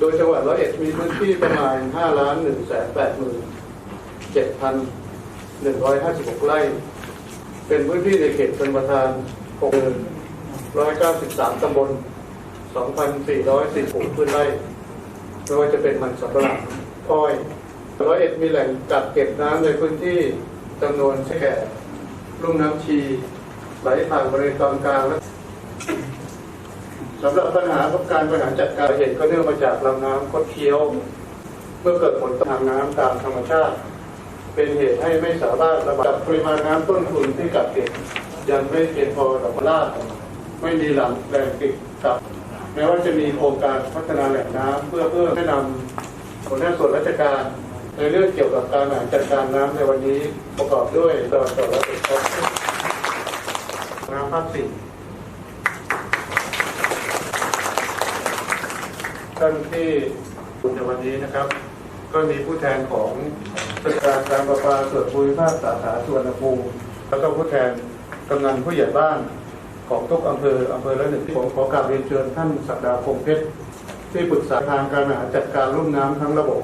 โดยจังหวัดร้อยเอ็ดมีพื้นที่ประมาณ5ล้าน1แสน8หมื่น7พัน156 ไร่ เป็นพื้นที่ในเขตชนประทาน6 193 ตำบล 2,410พืชไร่ ไม่ว่าจะเป็นมันสำปะหลังอ้อยร้อยเอ็ดมีแหล่งกักเก็บน้ำในพื้นที่จำนวนแค่ลุ่มน้ำชี ไหลผ่านบริเวณตอนกลางและ สำหรับปัญหาของการบริหารจัดการเหตุก็เนื่องมาจากลำน้ำคดเคี้ยว เมื่อเกิดฝนทางน้ำตามธรรมชาติ เป็นเหตุให้ไม่สามารถระบายปริมาณน้ำต้นทุนที่กักเก็บยังไม่เพียงพอต่อลาดไม่มีหลังแหล่งปิดกับแม้ว่าจะมีโครงการพัฒนาแหล่งน้ำเพื่อเพื่อแนะนำหัวหน้าส่วนราชการในเรื่องเกี่ยวกับการบริหารจัดการน้ำในวันนี้ประกอบด้วยตอนต่อและติดครับน้ำภาคสี่ ท่านที่คุณในวันนี้นะครับ ก็มีผู้แทนของสำนักานการประปาส่วนภูมิภาคสาขาสุวรณภูมิแล้วก็ผู้แทนกำนันผู้ใหญ่บ้านของทุกอำเภออำเภอละหนึ่งที่ผมขอกราบเรียนเชิญท่านศักดาคงเพชรที่ปรึกษาทางการหาจัดการรุ่มน้ำทั้งระบบ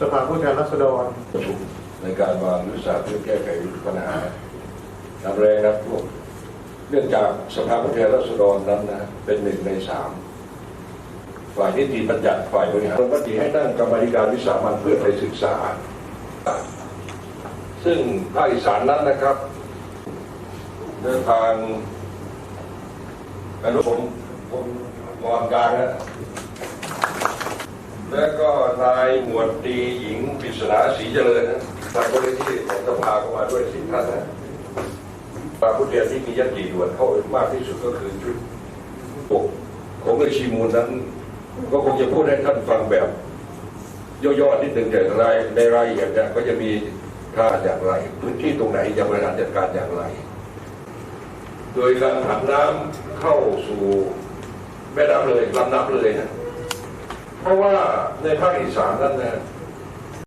สภาผู้แทนราษฎรประชุมในการวางยุทธศาสตร์เพื่อแก้ไขปัญหาน้ำแรงน้ำท่วมเนื่องจากสภาผู้แทนราษฎรนั้นนะเป็นหนึ่งในสาม ฝ่ายนิติบัญญัติฝ่ายบริหารลงมติให้ตั้งกรรมธิการวิสามันเพื่อไปศึกษา ซึ่งภาคอีสานนั้นนะครับเดินทางอนุผมผมกองกลางนะและก็นายหมวดดีหญิงปริศนาศรีเจริญนะทางบริที่ของสภาเข้ามาด้วยสิท่านนะปาผู้เรียนที่มียติด่วนเข้ามากที่สุดก็คือชุดปกของเอชีมูลนั้น ก็คงจะพูดให้ท่านฟังแบบย่อๆนิดหนึ่งแต่รายในรายละเอียดเนี่ยก็จะมีท่าอย่างไร พื้นที่ตรงไหนจะบริหารจัดการอย่างไร โดยการผันน้ำเข้าสู่แม่น้ำเลยลำน้ำเลยนะเพราะว่าในภาคอีสานนั้นนะ